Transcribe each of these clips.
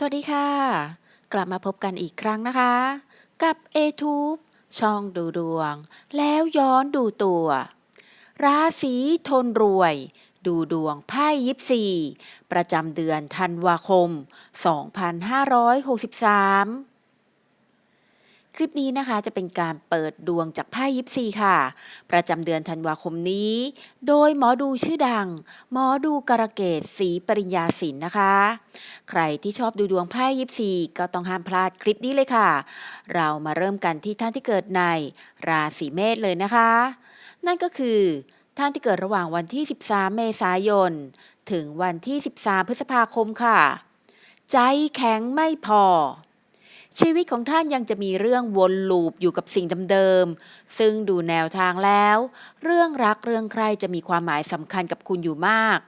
สวัสดีค่ะ กลับมาพบกันอีกครั้งนะคะ กับ a t u b e ช่องดูดวง แล้วย้อนดูตัว ราศีทนรวย ดูดวงไพ่ยิปซีประจำเดือนธันวาคม 2563 คลิปนี้นะคะจะเป็นการเปิดดวงจากไพ่ยิปซีค่ะ ประจำเดือนธันวาคมนี้ โดยหมอดูชื่อดัง หมอดูกระเกตศรีปริญญาสินนะคะ ใครที่ชอบดูดวงไพ่ยิปซีก็ต้องห้ามพลาดคลิปนี้เลยค่ะ เรามาเริ่มกันที่ท่านที่เกิดในราศีเมษเลยนะคะ นั่นก็คือท่านที่เกิดระหว่างวันที่ 13 เมษายน ถึงวันที่ 13 พฤษภาคมค่ะ ใจแข็งไม่พอ ชีวิตของท่านยังจะมีเรื่องวนลูปอยู่กับสิ่งเดิมๆซึ่งดูแนวทางแล้ว เรื่องรักเรื่องใครจะมีความหมายสำคัญกับคุณอยู่มาก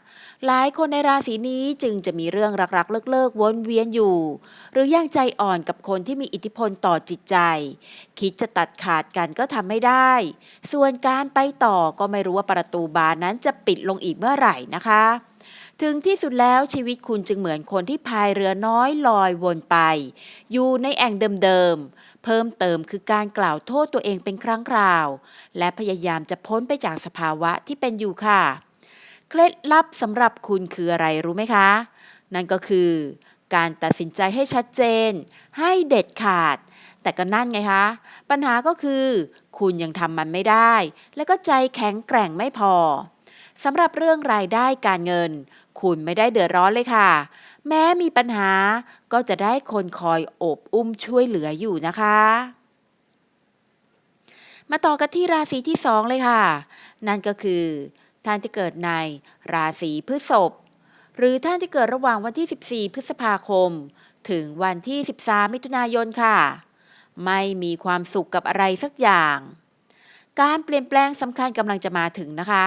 หลายคนในราศีนี้จึงจะมีเรื่องรักๆเลิกๆวนเวียนอยู่ หรือยังใจอ่อนกับคนที่มีอิทธิพลต่อจิตใจ คิดจะตัดขาดกันก็ทำไม่ได้ ส่วนการไปต่อก็ไม่รู้ว่าประตูบานนั้นจะปิดลงอีกเมื่อไหร่นะคะ ถึงที่สุดแล้วชีวิตคุณจึงเหมือนคนที่พายเรือน้อยลอยวนไป อยู่ในแอ่งเดิมๆ เพิ่มเติมคือการกล่าวโทษตัวเองเป็นครั้งคราว และพยายามจะพ้นไปจากสภาวะที่เป็นอยู่ค่ะ เคล็ดลับสำหรับคุณคืออะไรรู้ไหมคะ นั่นก็คือ การตัดสินใจให้ชัดเจน ให้เด็ดขาด แต่ก็นั่นไงคะ ปัญหาก็คือ คุณยังทำมันไม่ได้ และก็ใจแข็งแกร่งไม่พอ สำหรับเรื่องรายได้การเงิน คุณไม่ได้เดือดร้อนเลยค่ะ แม้มีปัญหาก็จะได้คนคอยโอบอุ้มช่วยเหลืออยู่นะคะ มาต่อกันที่ราศีที่สองเลยค่ะ นั่นก็คือท่านที่เกิดในราศีพฤษภหรือท่านที่เกิดระหว่างวันที่ 14 พฤษภาคม ถึงวันที่ 13 มิถุนายนค่ะ ไม่มีความสุขกับอะไรสักอย่าง การเปลี่ยนแปลงสำคัญกำลังจะมาถึงนะคะ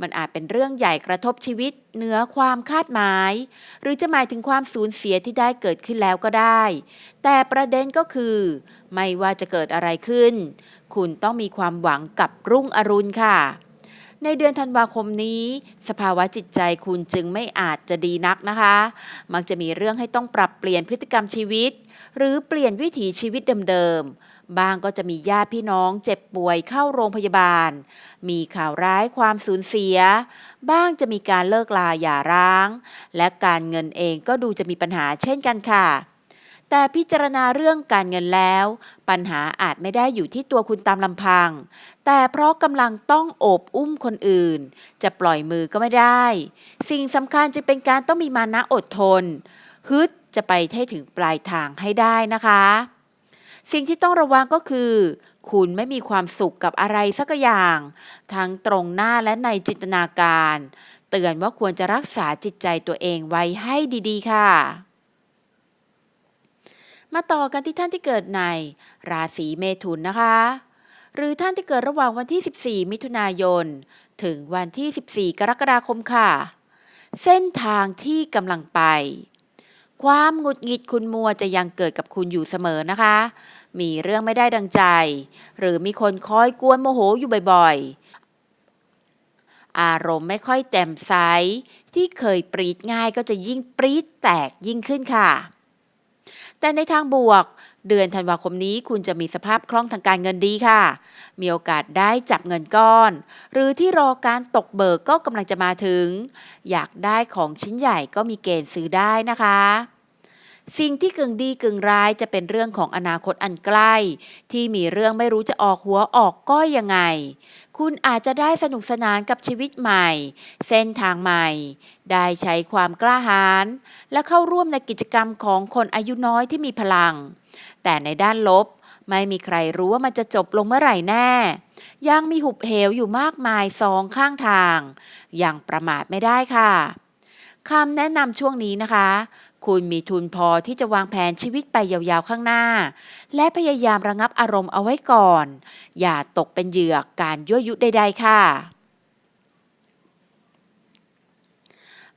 มันอาจเป็นเรื่องใหญ่กระทบชีวิตเหนือความคาดหมาย หรือจะหมายถึงความสูญเสียที่ได้เกิดขึ้นแล้วก็ได้ แต่ประเด็นก็คือ ไม่ว่าจะเกิดอะไรขึ้น คุณต้องมีความหวังกับรุ่งอรุณค่ะ ในเดือนธันวาคมนี้ สภาวะจิตใจคุณจึงไม่อาจจะดีนักนะคะ มักจะมีเรื่องให้ต้องปรับเปลี่ยนพฤติกรรมชีวิต หรือเปลี่ยนวิถีชีวิตเดิมๆ บางก็จะมีญาติพี่น้องเจ็บป่วยเข้าโรงพยาบาล มีข่าวร้ายความสูญเสีย บ้างจะมีการเลิกลาหย่าร้าง และการเงินเองก็ดูจะมีปัญหาเช่นกันค่ะ แต่พิจารณาเรื่องการเงินแล้ว ปัญหาอาจไม่ได้อยู่ที่ตัวคุณตามลำพัง แต่เพราะกำลังต้องโอบอุ้มคนอื่น จะปล่อยมือก็ไม่ได้ สิ่งสำคัญจึงเป็นการต้องมีมานะอดทนฮึดจะไปให้ถึงปลายทางให้ได้นะคะ สิ่งที่ต้องระวังก็คือ คุณไม่มีความสุขกับอะไรสักอย่าง ทั้งตรงหน้าและในจินตนาการ เตือนว่าควรจะรักษาจิตใจตัวเองไว้ให้ดีๆ ค่ะ มาต่อกันที่ท่านที่เกิดในราศีเมถุนนะคะ หรือท่านที่เกิดระหว่างวันที่ 14 มิถุนายน ถึงวันที่ 14 กรกฎาคมค่ะ เส้นทางที่กำลังไป ความหงุดหงิดคุณมัวจะยังเกิดกับคุณอยู่เสมอนะคะ มีเรื่องไม่ได้ดังใจ หรือมีคนคอยกวนโมโหอยู่บ่อยๆ อารมณ์ไม่ค่อยแจ่มใสที่เคยปรีดง่ายก็จะยิ่งปรีดแตกยิ่งขึ้นค่ะ แต่ในทางบวก เดือนธันวาคมนี้คุณจะมีสภาพคล่องทางการเงินดีค่ะ มีโอกาสได้จับเงินก้อน หรือที่รอการตกเบิกก็กำลังจะมาถึง อยากได้ของชิ้นใหญ่ก็มีเกณฑ์ซื้อได้นะคะ สิ่งที่กึ่งดีกึ่งร้ายจะเป็นเรื่องของอนาคตอันใกล้ ที่มีเรื่องไม่รู้จะออกหัวออกก้อยยังไง คุณอาจจะได้สนุกสนานกับชีวิตใหม่ เส้นทางใหม่ ได้ใช้ความกล้าหาญและเข้าร่วมในกิจกรรมของคนอายุน้อยที่มีพลัง แต่ในด้านลบไม่มีใครรู้ว่ามันจะจบลงเมื่อไหร่แน่ ยังมีหุบเหวอยู่มากมายสองข้างทางย่างประมาทไม่ได้ค่ะ คำแนะนำช่วงนี้นะคะ คุณมีทุนพอที่จะวางแผนชีวิตไปยาวๆข้างหน้า และพยายามระงับอารมณ์เอาไว้ก่อน อย่าตกเป็นเหยื่อการยั่วยุใดๆค่ะ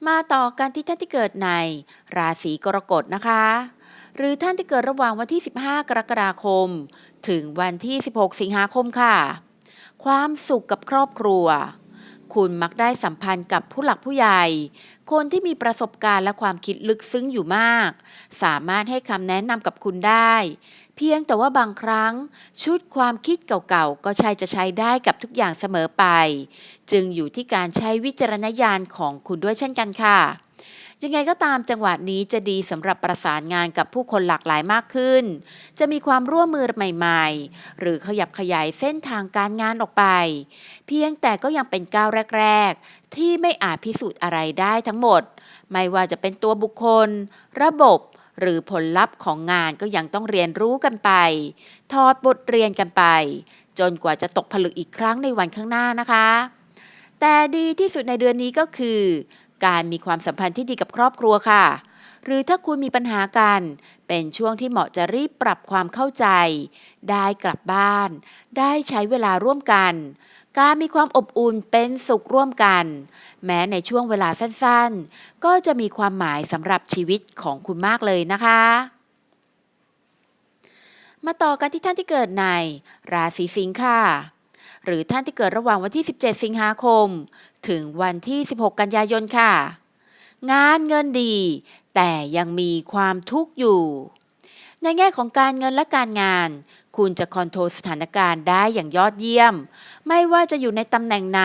มาต่อกันที่ท่านที่เกิดใน ราศีกรกฎนะคะ หรือท่านที่เกิดระหว่างวันที่ 15 กรกฎาคม ถึงวันที่ 16 สิงหาคมค่ะ ความสุขกับครอบครัว คุณมักได้สัมพันธ์กับผู้หลักผู้ใหญ่ คนที่มีประสบการณ์และความคิดลึกซึ้งอยู่มาก สามารถให้คำแนะนำกับคุณได้ เพียงแต่ว่าบางครั้ง ชุดความคิดเก่าๆ ก็ใช่จะใช้ได้กับทุกอย่างเสมอไป จึงอยู่ที่การใช้วิจารณญาณของคุณด้วยเช่นกันค่ะ ยังไงก็ตามจังหวะนี้จะดีสำหรับประสานงานกับผู้คนหลากหลายมากขึ้น จะมีความร่วมมือใหม่ๆ หรือขยับขยายเส้นทางการงานออกไป เพียงแต่ก็ยังเป็นก้าวแรก ๆ ที่ไม่อาจพิสูจน์อะไรได้ทั้งหมด ไม่ว่าจะเป็นตัวบุคคล ระบบหรือผลลัพธ์ของงานก็ยังต้องเรียนรู้กันไป ทอดบทเรียนกันไป จนกว่าจะตกผลึกอีกครั้งในวันข้างหน้านะคะ แต่ดีที่สุดในเดือนนี้ก็คือ การมีความสัมพันธ์ที่ดีกับครอบครัวค่ะ หรือถ้าคุณมีปัญหากัน เป็นช่วงที่เหมาะจะรีบปรับความเข้าใจ ได้กลับบ้าน ได้ใช้เวลาร่วมกัน การมีความอบอุ่นเป็นสุขร่วมกัน แม้ในช่วงเวลาสั้นๆ ก็จะมีความหมายสำหรับชีวิตของคุณมากเลยนะคะมาต่อกันที่ท่านที่เกิดใน ราศีสิงค์ค่ะ หรือท่านที่เกิดระหว่างวันที่ 17 สิงหาคม ถึงวันที่ 16 กันยายนค่ะ งานเงินดี แต่ยังมีความทุกข์อยู่ ในแง่ของการเงินและการงาน คุณจะคอนโทรลสถานการณ์ได้อย่างยอดเยี่ยม ไม่ว่าจะอยู่ในตำแหน่งไหน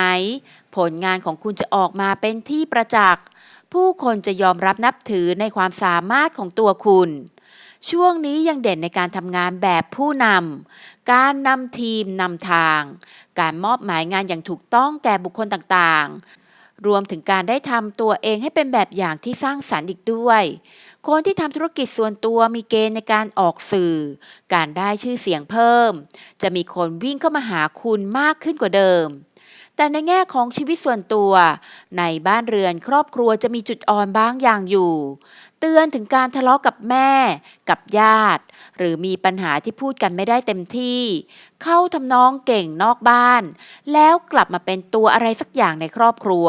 ผลงานของคุณจะออกมาเป็นที่ประจักษ์ ผู้คนจะยอมรับนับถือในความสามารถของตัวคุณ ช่วงนี้ยังเด่นในการทำงานแบบผู้นำ การนำทีมนำทาง การมอบหมายงานอย่างถูกต้องแก่บุคคลต่างๆ รวมถึงการได้ทำตัวเองให้เป็นแบบอย่างที่สร้างสรรค์อีกด้วย คนที่ทำธุรกิจส่วนตัวมีเกณฑ์ในการออกสื่อ การได้ชื่อเสียงเพิ่ม จะมีคนวิ่งเข้ามาหาคุณมากขึ้นกว่าเดิมแต่ในแง่ของชีวิตส่วนตัว ในบ้านเรือนครอบครัวจะมีจุดอ่อนบางอย่างอยู่ เตือนถึงการทะเลาะกับแม่ กับญาติ หรือมีปัญหาที่พูดกันไม่ได้เต็มที่ เข้าทำนองเก่งนอกบ้าน แล้วกลับมาเป็นตัวอะไรสักอย่างในครอบครัว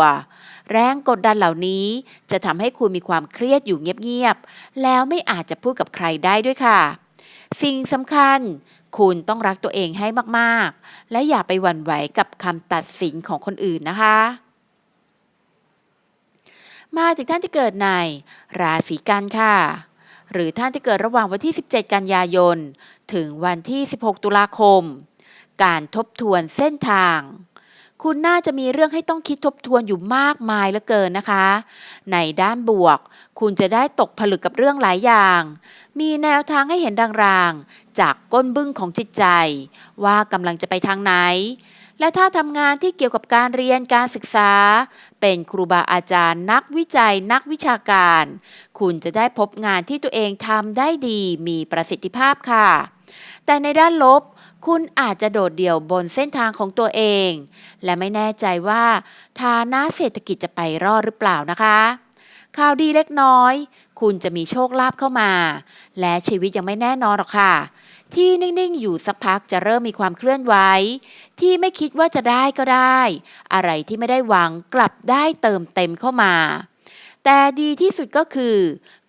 แรงกดดันเหล่านี้จะทำให้คุณมีความเครียดอยู่เงียบๆ แล้วไม่อาจจะพูดกับใครได้ด้วยค่ะ สิ่งสำคัญคุณต้องรักตัวเองให้มากๆ และอย่าไปหวั่นไหวกับคำตัดสินของคนอื่นนะคะ มาถึงท่านที่เกิดใน ราศีกันค่ะ หรือท่านที่เกิดระหว่างวันที่ 17 กันยายน ถึงวันที่ 16 ตุลาคม การทบทวนเส้นทาง คุณน่าจะมีเรื่องให้ต้องคิดทบทวนอยู่มากมายเหลือเกินนะคะ ในด้านบวก คุณจะได้ตกผลึกกับเรื่องหลายอย่าง มีแนวทางให้เห็นรางๆ จากก้นบึ้งของจิตใจ ว่ากำลังจะไปทางไหน และถ้าทำงานที่เกี่ยวกับการเรียนการศึกษา เป็นครูบาอาจารย์นักวิจัยนักวิชาการ คุณจะได้พบงานที่ตัวเองทำได้ดีมีประสิทธิภาพค่ะ แต่ในด้านลบคุณอาจจะโดดเดี่ยวบนเส้นทางของตัวเอง และไม่แน่ใจว่าฐานะเศรษฐกิจจะไปรอดหรือเปล่านะคะข่าวดีเล็กน้อย คุณจะมีโชคลาภเข้ามา และชีวิตยังไม่แน่นอนหรอกค่ะ ที่นิ่ง ๆ อยู่สักพักจะเริ่มมีความเคลื่อนไหว ที่ไม่คิดว่าจะได้ก็ได้ อะไรที่ไม่ได้หวังกลับได้เติมเต็มเข้ามา แต่ดีที่สุดก็คือ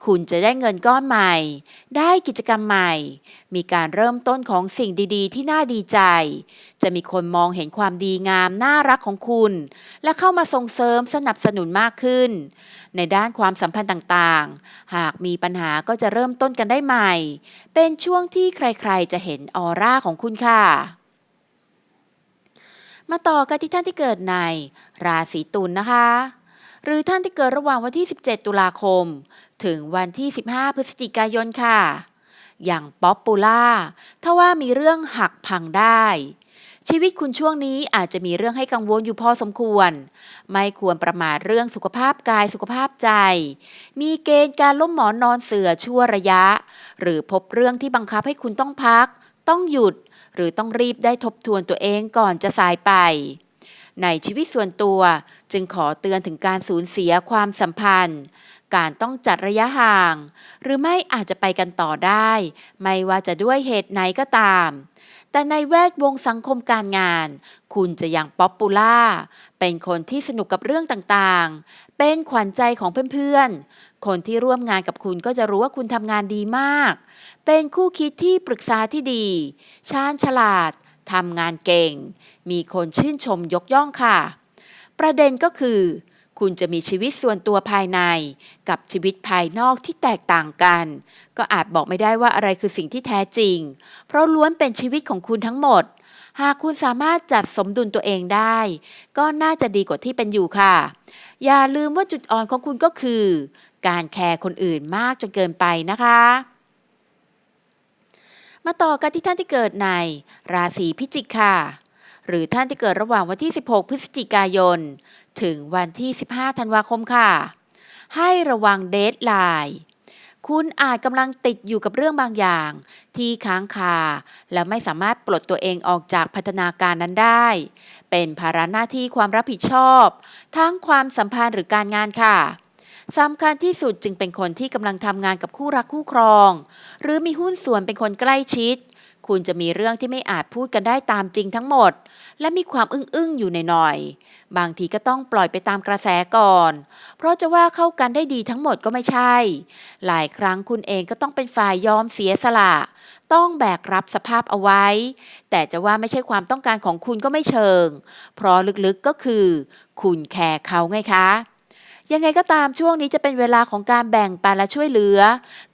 คุณจะได้เงินก้อนใหม่ ได้กิจกรรมใหม่ มีการเริ่มต้นของสิ่งดีๆ ที่น่าดีใจ จะมีคนมองเห็นความดีงามน่ารักของคุณ และเข้ามาส่งเสริมสนับสนุนมากขึ้น ในด้านความสัมพันธ์ต่างๆ หากมีปัญหาก็จะเริ่มต้นกันได้ใหม่ เป็นช่วงที่ใครๆ จะเห็นออร่าของคุณค่ะมาต่อกันที่ท่านที่เกิดในราศีตุลนะคะ หรือท่านที่เกิดระหว่างวันที่ 17 ตุลาคม ถึงวันที่ 15 พฤศจิกายนค่ะ อย่างป๊อปปูล่าถ้าว่ามีเรื่องหักพังได้ ชีวิตคุณช่วงนี้อาจจะมีเรื่องให้กังวลอยู่พอสมควร ไม่ควรประมาทเรื่องสุขภาพกายสุขภาพใจ มีเกณฑ์การล้มหมอนนอนเสือชั่วระยะ หรือพบเรื่องที่บังคับให้คุณต้องพัก ต้องหยุด หรือต้องรีบได้ทบทวนตัวเองก่อนจะสายไป ในชีวิตส่วนตัว จึงขอเตือนถึงการสูญเสียความสัมพันธ์ การต้องจัดระยะห่าง หรือไม่อาจจะไปกันต่อได้ ไม่ว่าจะด้วยเหตุไหนก็ตาม แต่ในแวดวงสังคมการงาน คุณจะยังป๊อปปูล่า เป็นคนที่สนุกกับเรื่องต่างๆ เป็นขวัญใจของเพื่อนๆ คนที่ร่วมงานกับคุณก็จะรู้ว่าคุณทำงานดีมาก เป็นคู่คิดที่ปรึกษาที่ดี ชาญฉลาด ทำงานเก่ง มีคนชื่นชมยกย่องค่ะ ประเด็นก็คือ คุณจะมีชีวิตส่วนตัวภายใน กับชีวิตภายนอกที่แตกต่างกัน ก็อาจบอกไม่ได้ว่าอะไรคือสิ่งที่แท้จริง เพราะล้วนเป็นชีวิตของคุณทั้งหมด หากคุณสามารถจัดสมดุลตัวเองได้ ก็น่าจะดีกว่าที่เป็นอยู่ค่ะ อย่าลืมว่าจุดอ่อนของคุณก็คือ การแคร์คนอื่นมากจนเกินไปนะคะ มาต่อกันที่ท่านที่เกิดใน ราศีพิจิกค่ะ หรือท่านที่เกิดระหว่างวันที่ 16 พฤศจิกายน ถึงวันที่ 15 ธันวาคมค่ะ ให้ระวังเดทไลน์คุณอาจกำลังติดอยู่กับเรื่องบางอย่าง ที่ค้างคา และไม่สามารถปลดตัวเองออกจากพัฒนาการนั้นได้ เป็นภาระหน้าที่ความรับผิดชอบ ทั้งความสัมพันธ์หรือการงานค่ะ สำคัญที่สุดจึงเป็นคนที่กำลังทำงานกับคู่รักคู่ครอง หรือมีหุ้นส่วนเป็นคนใกล้ชิด คุณจะมีเรื่องที่ไม่อาจพูดกันได้ตามจริงทั้งหมด และมีความอึ้งๆอยู่หน่อยๆบางทีก็ต้องปล่อยไปตามกระแสก่อน เพราะจะว่าเข้ากันได้ดีทั้งหมดก็ไม่ใช่ หลายครั้งคุณเองก็ต้องเป็นฝ่ายยอมเสียสละ ต้องแบกรับสภาพเอาไว้ แต่จะว่าไม่ใช่ความต้องการของคุณก็ไม่เชิง เพราะลึกๆก็คือ คุณแคร์เขาไงคะ ยังไงก็ตามช่วงนี้จะเป็นเวลาของการแบ่งปันและช่วยเหลือ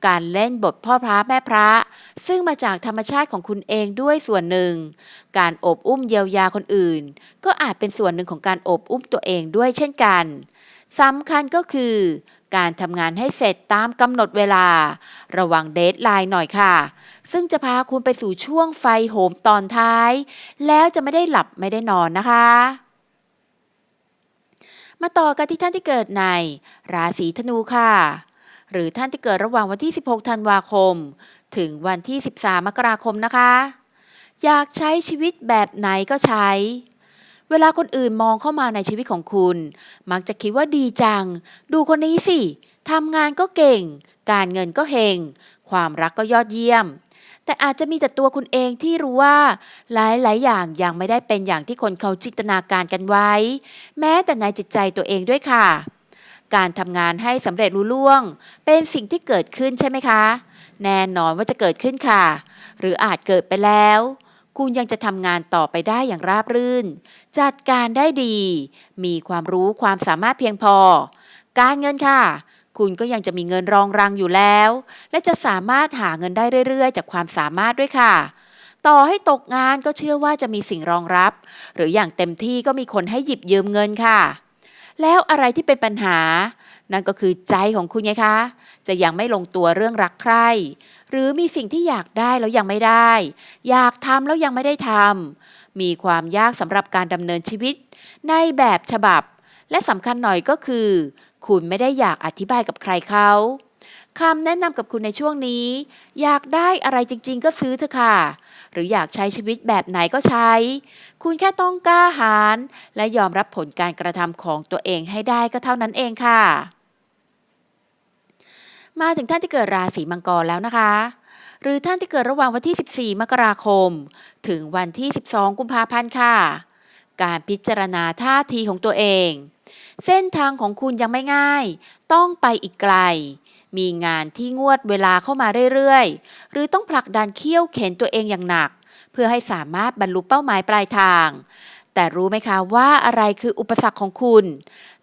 การเล่นบทพ่อพระแม่พระ ซึ่งมาจากธรรมชาติของคุณเองด้วยส่วนหนึ่ง การอบอุ้มเยียวยาคนอื่น ก็อาจเป็นส่วนหนึ่งของการอบอุ้มตัวเองด้วยเช่นกันสำคัญก็คือ การทำงานให้เสร็จตามกำหนดเวลา ระวังเดทไลน์หน่อยค่ะ ซึ่งจะพาคุณไปสู่ช่วงไฟโหมตอนท้าย แล้วจะไม่ได้หลับไม่ได้นอนนะคะ มาต่อกันที่ท่านที่เกิดใน ราศีธนูค่ะ หรือท่านที่เกิดระหว่างวันที่ 16 ธันวาคม ถึงวันที่ 13 มกราคมนะคะ อยากใช้ชีวิตแบบไหนก็ใช้ เวลาคนอื่นมองเข้ามาในชีวิตของคุณ มักจะคิดว่าดีจัง ดูคนนี้สิทำงานก็เก่ง การเงินก็เฮงความรักก็ยอดเยี่ยม แต่อาจจะมีแต่ตัวคุณเองที่รู้ว่า หลาย ๆ อย่างยังไม่ได้เป็นอย่างที่คนเขาจินตนาการกันไว้ แม้แต่ในจิตใจตัวเองด้วยค่ะ การทำงานให้สำเร็จรุ่ล่วง เป็นสิ่งที่เกิดขึ้นใช่ไหมคะ แน่นอนว่าจะเกิดขึ้นค่ะ หรืออาจเกิดไปแล้ว คุณยังจะทำงานต่อไปได้อย่างราบรื่น จัดการได้ดี มีความรู้ความสามารถเพียงพอ การเงินค่ะ คุณก็ยังจะมีเงินรองรังอยู่แล้ว และจะสามารถหาเงินได้เรื่อยๆ จากความสามารถด้วยค่ะ ต่อให้ตกงานก็เชื่อว่าจะมีสิ่งรองรับ หรืออย่างเต็มที่ก็มีคนให้หยิบยืมเงินค่ะ แล้วอะไรที่เป็นปัญหา นั่นก็คือใจของคุณไงคะ จะยังไม่ลงตัวเรื่องรักใคร หรือมีสิ่งที่อยากได้แล้วยังไม่ได้ อยากทำแล้วยังไม่ได้ทำมีความยากสำหรับการดำเนินชีวิต ในแบบฉบับ และสำคัญหน่อยก็คือ คุณไม่ได้อยากอธิบายกับใครเขาคำแนะนำกับคุณในช่วงนี้ อยากได้อะไรจริง ๆ ก็ซื้อเถอะค่ะ หรืออยากใช้ชีวิตแบบไหนก็ใช้ คุณแค่ต้องกล้าหาญและยอมรับผลการกระทำของตัวเองให้ได้ก็เท่านั้นเองค่ะ มาถึงท่านที่เกิดราศีมังกรแล้วนะคะ หรือท่านที่เกิดระหว่างวันที่ 14 มกราคม ถึงวันที่ 12 กุมภาพันธ์ค่ะ การพิจารณาท่าทีของตัวเอง เส้นทางของคุณยังไม่ง่าย ต้องไปอีกไกล มีงานที่งวดเวลาเข้ามาเรื่อยๆ หรือต้องผลักดันเขี้ยวเข็นตัวเองอย่างหนัก เพื่อให้สามารถบรรลุเป้าหมายปลายทาง แต่รู้ไหมคะว่าอะไรคืออุปสรรคของคุณ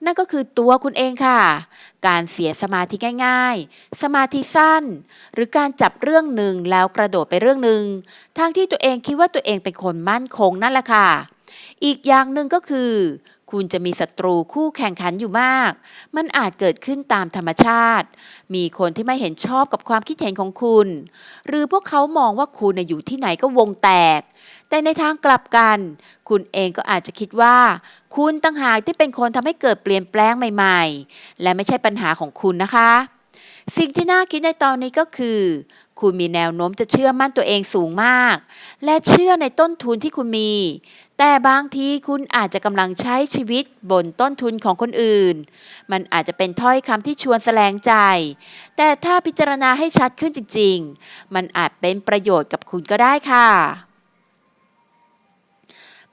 นั่นก็คือตัวคุณเองค่ะ การเสียสมาธิง่าย ๆ สมาธิสั้น หรือการจับเรื่องหนึ่งแล้วกระโดดไปเรื่องหนึ่งทางที่ตัวเองคิดว่าตัวเองเป็นคนมั่นคงนั่นแหละค่ะอีกอย่างหนึ่งก็คือคุณจะมีศัตรูคู่แข่งขันอยู่มาก มันอาจเกิดขึ้นตามธรรมชาติ มีคนที่ไม่เห็นชอบกับความคิดเห็นของคุณ หรือพวกเขามองว่าคุณน่ะอยู่ที่ไหนก็วงแตก แต่ในทางกลับกัน คุณเองก็อาจจะคิดว่า คุณตั้งหากที่เป็นคนทำให้เกิดเปลี่ยนแปลงใหม่ ๆ และไม่ใช่ปัญหาของคุณนะคะ สิ่งที่น่าคิดในตอนนี้ก็คือ คุณมีแนวโน้มจะเชื่อมั่นตัวเองสูงมาก และเชื่อในต้นทุนที่คุณมี แต่บางทีคุณอาจจะกำลังใช้ชีวิตบนต้นทุนของคนอื่น มันอาจจะเป็นถ้อยคำที่ชวนแสลงใจ แต่ถ้าพิจารณาให้ชัดขึ้นจริง ๆ มันอาจเป็นประโยชน์กับคุณก็ได้ค่ะ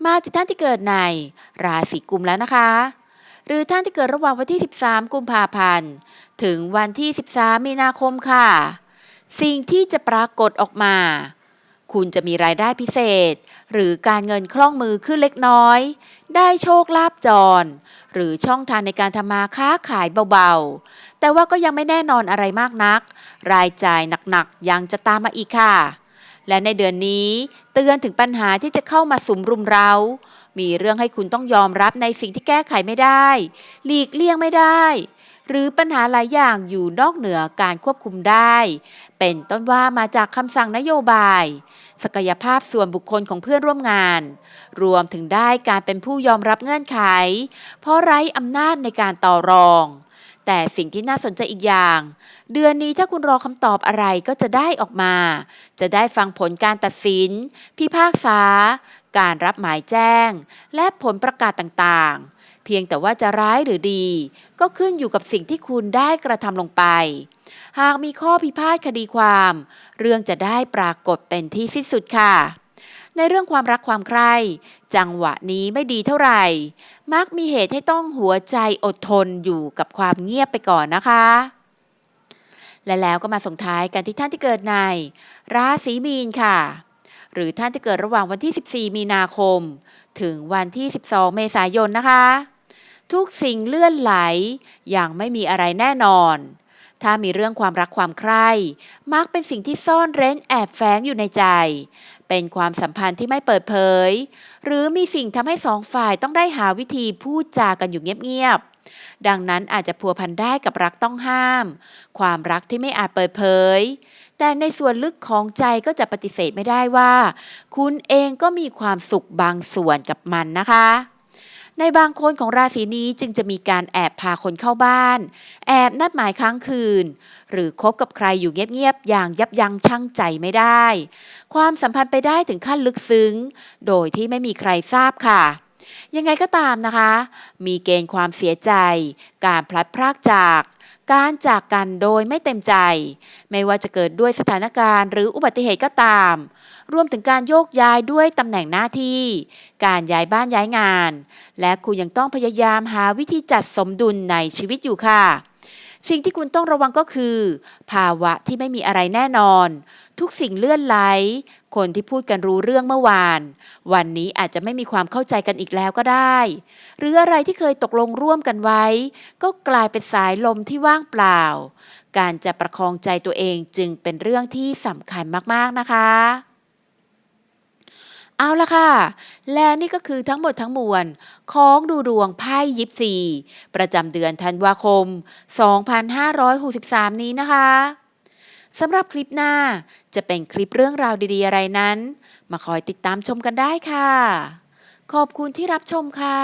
มาถึงท่านที่เกิดใน ราศีกุมแล้วนะคะ หรือท่านที่เกิดระหว่างวันที่ 13 กุมภาพันธ์ ถึงวันที่ 13 มีนาคมค่ะ สิ่งที่จะปรากฏออกมา คุณจะมีรายได้พิเศษ หรือการเงินคล่องมือขึ้นเล็กน้อย ได้โชคลาภจร หรือช่องทางในการทำมาค้าขายเบาๆ แต่ว่าก็ยังไม่แน่นอนอะไรมากนัก รายจ่ายหนักๆ ยังจะตามมาอีกค่ะ และในเดือนนี้เตือนถึงปัญหาที่จะเข้ามาสุมรุมเรามีเรื่องให้คุณต้องยอมรับในสิ่งที่แก้ไขไม่ได้ หลีกเลี่ยงไม่ได้ หรือปัญหาหลายอย่างอยู่นอกเหนือการควบคุมได้ เป็นต้นว่ามาจากคำสั่งนโยบาย ศักยภาพส่วนบุคคลของเพื่อนร่วมงาน รวมถึงได้การเป็นผู้ยอมรับเงื่อนไข เพราะไร้อำนาจในการต่อรอง แต่สิ่งที่น่าสนใจอีกอย่าง เดือนนี้ถ้าคุณรอคำตอบอะไรก็จะได้ออกมา จะได้ฟังผลการตัดสิน พิพากษา การรับหมายแจ้ง และผลประกาศต่างๆ เพียงแต่ว่าจะร้ายหรือดี ก็ขึ้นอยู่กับสิ่งที่คุณได้กระทำลงไป หากมีข้อพิพาทคดีความ เรื่องจะได้ปรากฏเป็นที่สิ้นสุดค่ะ ในเรื่องความรักความใคร่จังหวะนี้ไม่ดีเท่าไหร่ มักมีเหตุให้ต้องหัวใจอดทนอยู่กับความเงียบไปก่อนนะคะและแล้วก็มาส่งท้ายกันที่ท่านที่เกิดใน ราศีมีนค่ะ หรือท่านที่เกิดระหว่างวันที่ 14 มีนาคม ถึงวันที่ 12 เมษายนนะคะ ทุกสิ่งเลื่อนไหล อย่างไม่มีอะไรแน่นอน ถ้ามีเรื่องความรักความใคร่ มักเป็นสิ่งที่ซ่อนเร้นแอบแฝงอยู่ในใจ เป็นความสัมพันธ์ที่ไม่เปิดเผย หรือมีสิ่งทำให้สองฝ่ายต้องได้หาวิธีพูดจากันอยู่เงียบๆ ดังนั้นอาจจะพัวพันได้กับรักต้องห้าม ความรักที่ไม่อาจเปิดเผย แต่ในส่วนลึกของใจก็จะปฏิเสธไม่ได้ว่า คุณเองก็มีความสุขบางส่วนกับมันนะคะ ในบางคนของราศีนี้จึงจะมีการแอบพาคนเข้าบ้าน แอบนัดหมายค้างคืน หรือคบกับใครอยู่เงียบๆอย่างยับยั้งชั่งใจไม่ได้ ความสัมพันธ์ไปได้ถึงขั้นลึกซึ้ง โดยที่ไม่มีใครทราบค่ะ ยังไงก็ตามนะคะ มีเกณฑ์ความเสียใจ การพลัดพรากจากการจากกันโดยไม่เต็มใจ ไม่ว่าจะเกิดด้วยสถานการณ์หรืออุบัติเหตุก็ตาม รวมถึงการโยกย้ายด้วยตำแหน่งหน้าที่ การย้ายบ้านย้ายงาน และคุณยังต้องพยายามหาวิธีจัดสมดุลในชีวิตอยู่ค่ะ สิ่งที่คุณต้องระวังก็คือ ภาวะที่ไม่มีอะไรแน่นอน ทุกสิ่งเลื่อนไหล คนที่พูดกันรู้เรื่องเมื่อวาน วันนี้อาจจะไม่มีความเข้าใจกันอีกแล้วก็ได้ หรืออะไรที่เคยตกลงร่วมกันไว้ ก็กลายเป็นสายลมที่ว่างเปล่าการจะประคองใจตัวเองจึงเป็นเรื่องที่สำคัญมาก ๆ นะคะ เอาละค่ะ และนี่ก็คือทั้งหมดทั้งมวล ของดูดวงไพ่ยิปซีประจำเดือนธันวาคม 2563 นี้นะคะสำหรับคลิปหน้าจะเป็นคลิปเรื่องราวดีๆอะไรนั้น มาคอยติดตามชมกันได้ค่ะ ขอบคุณที่รับชมค่ะ